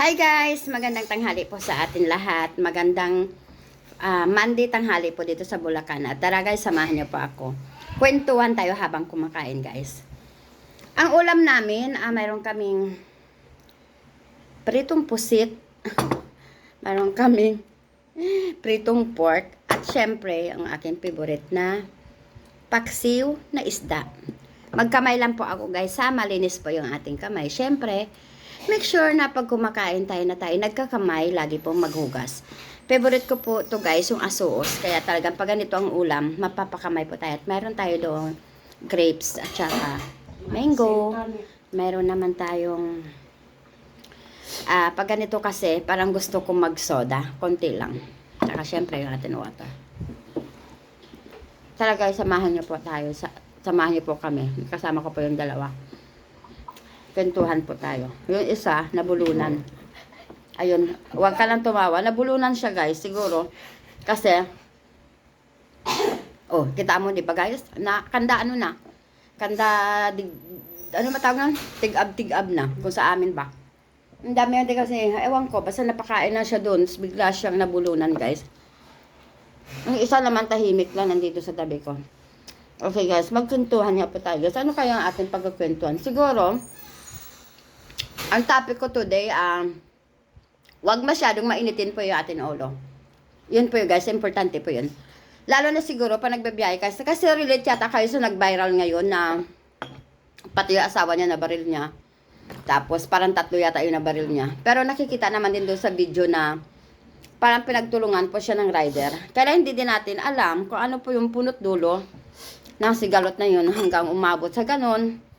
Hi guys! Magandang tanghali po sa atin lahat. Magandang ah, Monday tanghali po dito sa Bulacan. At tara guys, samahan niyo po ako. Kwentuhan tayo habang kumakain guys. Ang ulam namin, ah, mayroon kaming pritong pusit. mayroon kaming pritong pork. At syempre, ang aking favorite na paksiw na isda. Magkamay lang po ako guys ha, malinis po yung ating kamay. Syempre, make sure na pag kumakain tayo na tayo nagkakamay, lagi pong maghugas. Favorite ko po to guys, yung asuos. Kaya talagang pag ganito ang ulam, mapapakamay po tayo. At meron tayo doon grapes at saka mango. Meron naman tayong ah pag ganito kasi, parang gusto kong mag-soda. Konti lang. Saka syempre yung ating water. Talaga, samahan niyo po tayo. Sa, samahan niyo po kami. Kasama ko po yung dalawa. Kwentuhan po tayo. Yung isa, nabulunan. Ayun, huwag ka lang tumawa. Nabulunan siya guys, siguro. Kasi, oh, kita mo di ba guys? Na, kanda ano na? Kanda, dig, ano matawag nun? Tig-ab-tig-ab na. Kung sa amin ba? Ang dami hindi kasi, ewan ko, basta napakain na siya doon, bigla siyang nabulunan guys. Ang isa naman tahimik lang nandito sa tabi ko. Okay guys, magkwentuhan nga po tayo. Guys, ano kaya ang ating pagkakwentuhan? Siguro, ang topic ko today, um, wag masyadong mainitin po yung ating ulo. Yun po yun guys, importante po yun. Lalo na siguro pa nagbabiyahe kasi, kasi relate yata kayo sa nag-viral ngayon na pati yung asawa niya na baril niya. Tapos parang tatlo yata yung nabaril niya. Pero nakikita naman din doon sa video na parang pinagtulungan po siya ng rider. Kaya hindi din natin alam kung ano po yung punot dulo ng sigalot na yun hanggang umabot sa ganon.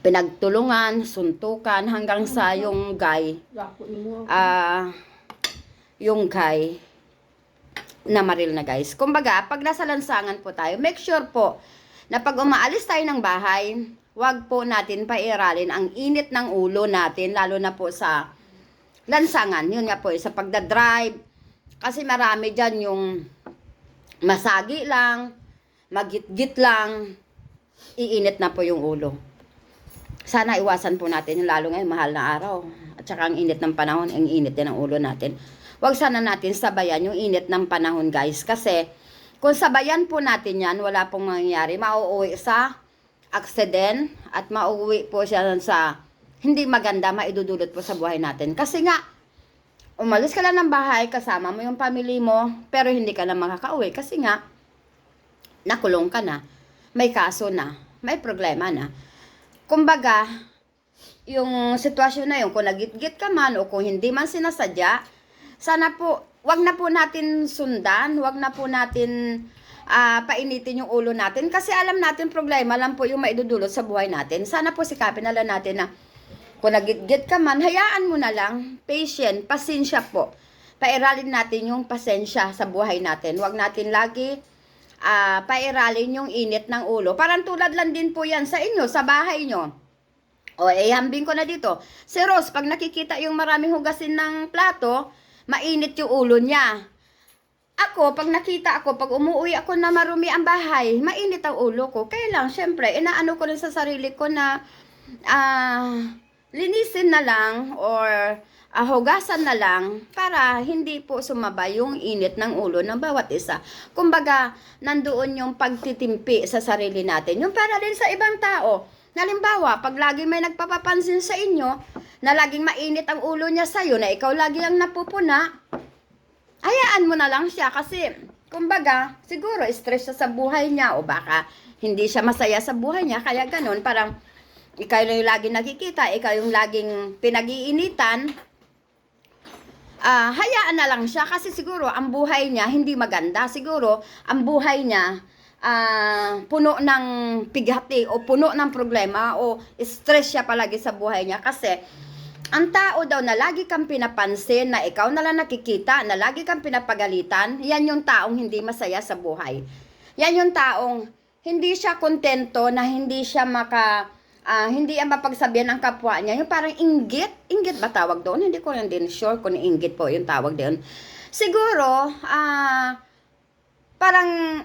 Pinagtulungan, suntukan hanggang sa yung guy, ah, yung guy na maril na guys. Kumbaga, pag nasa lansangan po tayo, make sure po na pag umaalis tayo ng bahay, wag po natin pairalin ang init ng ulo natin, lalo na po sa lansangan. Yun nga po, eh, sa pagdadrive. Kasi marami dyan yung masagi lang, magitgit lang, iinit na po yung ulo. Sana iwasan po natin yung lalo ngayon mahal na araw. At saka ang init ng panahon, ang init din ng ulo natin. Huwag sana natin sabayan yung init ng panahon guys. Kasi kung sabayan po natin yan, wala pong mangyayari. Mauuwi sa aksident at mauuwi po siya sa hindi maganda, maidudulot po sa buhay natin. Kasi nga, umalis ka lang ng bahay, kasama mo yung family mo, pero hindi ka na makakauwi. Kasi nga, nakulong ka na, may kaso na, may problema na. Kumbaga, yung sitwasyon na yun, kung nagitgit ka man o kung hindi man sinasadya, sana po, wag na po natin sundan, wag na po natin ah, painitin yung ulo natin kasi alam natin problema lang po yung maidudulot sa buhay natin. Sana po sikapin na lang natin na kung nagitgit ka man, hayaan mo na lang, patient, pasensya po. Pairalin natin yung pasensya sa buhay natin. Huwag natin lagi ah, pairalin yung init ng ulo. Parang tulad lang din po yan sa inyo, sa bahay nyo. O, eh, hambing ko na dito. Si Rose, pag nakikita yung maraming hugasin ng plato, mainit yung ulo niya. Ako, pag nakita ako, pag umuwi ako na marumi ang bahay, mainit ang ulo ko. Kaya lang, syempre, inaano ko rin sa sarili ko na ah, linisin na lang or hugasan na lang para hindi po sumaba yung init ng ulo ng bawat isa. Kumbaga, nandoon yung pagtitimpi sa sarili natin. Yung para din sa ibang tao. Halimbawa, pag lagi may nagpapapansin sa inyo, na laging mainit ang ulo niya sa'yo, na ikaw lagi ang napupuna, hayaan mo na lang siya kasi, kumbaga, siguro stress siya sa buhay niya o baka hindi siya masaya sa buhay niya, kaya ganun, parang ikaw yung laging nakikita, ikaw yung laging pinag-iinitan, ah hayaan na lang siya kasi siguro ang buhay niya hindi maganda. Siguro ang buhay niya ah puno ng pighati o puno ng problema o stress siya palagi sa buhay niya kasi ang tao daw na lagi kang pinapansin, na ikaw na lang nakikita, na lagi kang pinapagalitan, yan yung taong hindi masaya sa buhay. Yan yung taong hindi siya kontento, na hindi siya maka, ah, hindi ang mapagsabihan ng kapwa niya. Yung parang inggit, inggit ba tawag doon? Hindi ko lang din sure kung inggit po yung tawag doon. Siguro, ah, parang,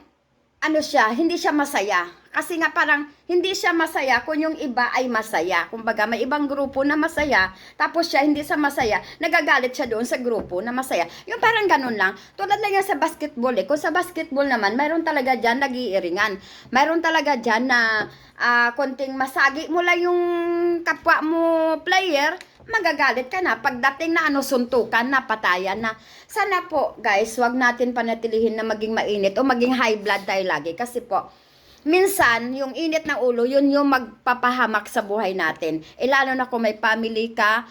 ano siya, hindi siya masaya. Kasi nga parang hindi siya masaya kung yung iba ay masaya. Kumbaga may ibang grupo na masaya, tapos siya hindi sa masaya, nagagalit siya doon sa grupo na masaya. Yung parang ganun lang. Tulad lang yan sa basketball eh. Kung sa basketball naman, mayroon talaga dyan nagiiringan. Mayroon talaga dyan na ah, konting masagi mo lang yung kapwa mo player, magagalit ka na. Pagdating na ano, suntukan na, patayan na. Sana po, guys, wag natin panatilihin na maging mainit o maging high blood tayo lagi. Kasi po, minsan, yung init ng ulo, yun yung magpapahamak sa buhay natin. E lalo na kung may family ka,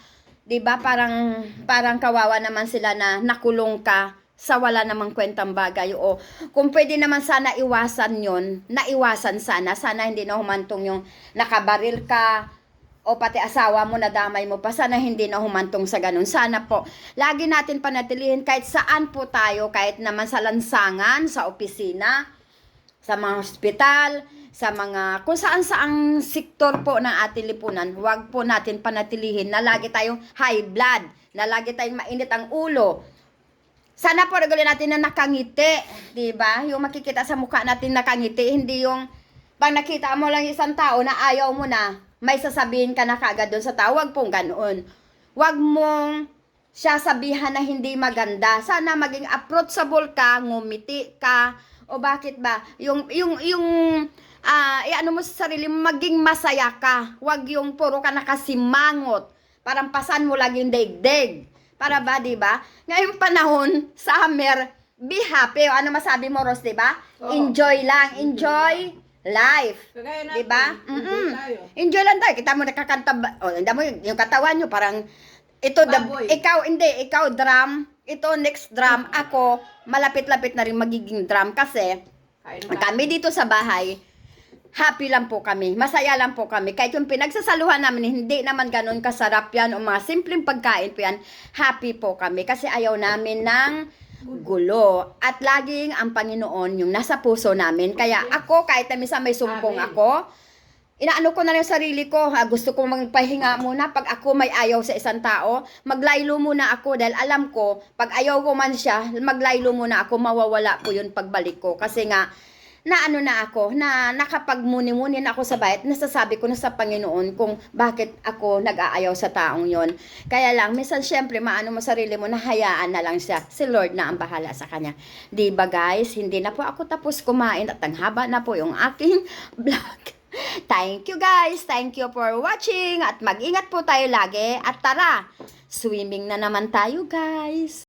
'di ba parang parang kawawa naman sila na nakulong ka sa wala namang kwentang bagay o kung pwede naman sana iwasan yon naiwasan sana sana hindi na humantong yung nakabaril ka o pati asawa mo nadamay mo pa sana hindi na humantong sa ganun sana po lagi natin panatilihin kahit saan po tayo kahit naman sa lansangan sa opisina sa mga hospital, sa mga kung saan saang sektor po ng ating lipunan, huwag po natin panatilihin na lagi tayong high blood, na lagi tayong mainit ang ulo. Sana po regular natin na nakangiti, 'di ba? Yung makikita sa mukha natin nakangiti, hindi yung pag nakita mo lang isang tao na ayaw mo na, may sasabihin ka na kagad doon sa tao, wag pong ganoon. Wag mong siya sabihan na hindi maganda. Sana maging approachable ka, ngumiti ka, o bakit ba? Yung, yung, yung, ah, eh, ano mo sa sarili mo, maging masaya ka. Huwag yung puro ka nakasimangot. Parang pasan mo lang yung daigdig. Para ba, di ba? Ngayong panahon, summer, be happy. O ano masabi mo, Ros, di ba? Oo. Enjoy lang. Enjoy life. Kagaya natin, Di ba? enjoy Mm-mm. tayo. Enjoy lang tayo. Kita mo nakakanta ba? O, hindi mo yung, yung katawan nyo parang ito the, Baboy. ikaw hindi, ikaw drum, ito next drum, ako malapit-lapit na rin magiging drum kasi Kain kami dito sa bahay happy lang po kami, masaya lang po kami. Kahit yung pinagsasaluhan namin, hindi naman ganun kasarap yan o mga simpleng pagkain po yan, happy po kami. Kasi ayaw namin ng gulo. At laging ang Panginoon yung nasa puso namin. Kaya ako, kahit na minsan may sumpong Amen. ako, inaano ko na rin yung sarili ko, ha, gusto kong magpahinga muna. Pag ako may ayaw sa isang tao, maglaylo muna ako dahil alam ko, pag ayaw ko man siya, maglaylo muna ako, mawawala po yun pagbalik ko. Kasi nga, na ano na ako, na nakapagmuni-muni na ako sa bayat, nasasabi ko na sa Panginoon kung bakit ako nag-aayaw sa taong yon. Kaya lang, minsan syempre, maano mo sarili mo, nahayaan na lang siya. Si Lord na ang bahala sa kanya. Di ba guys, hindi na po ako tapos kumain at ang haba na po yung aking vlog. Thank you guys. Thank you for watching. At mag-ingat po tayo lagi. At tara, swimming na naman tayo guys.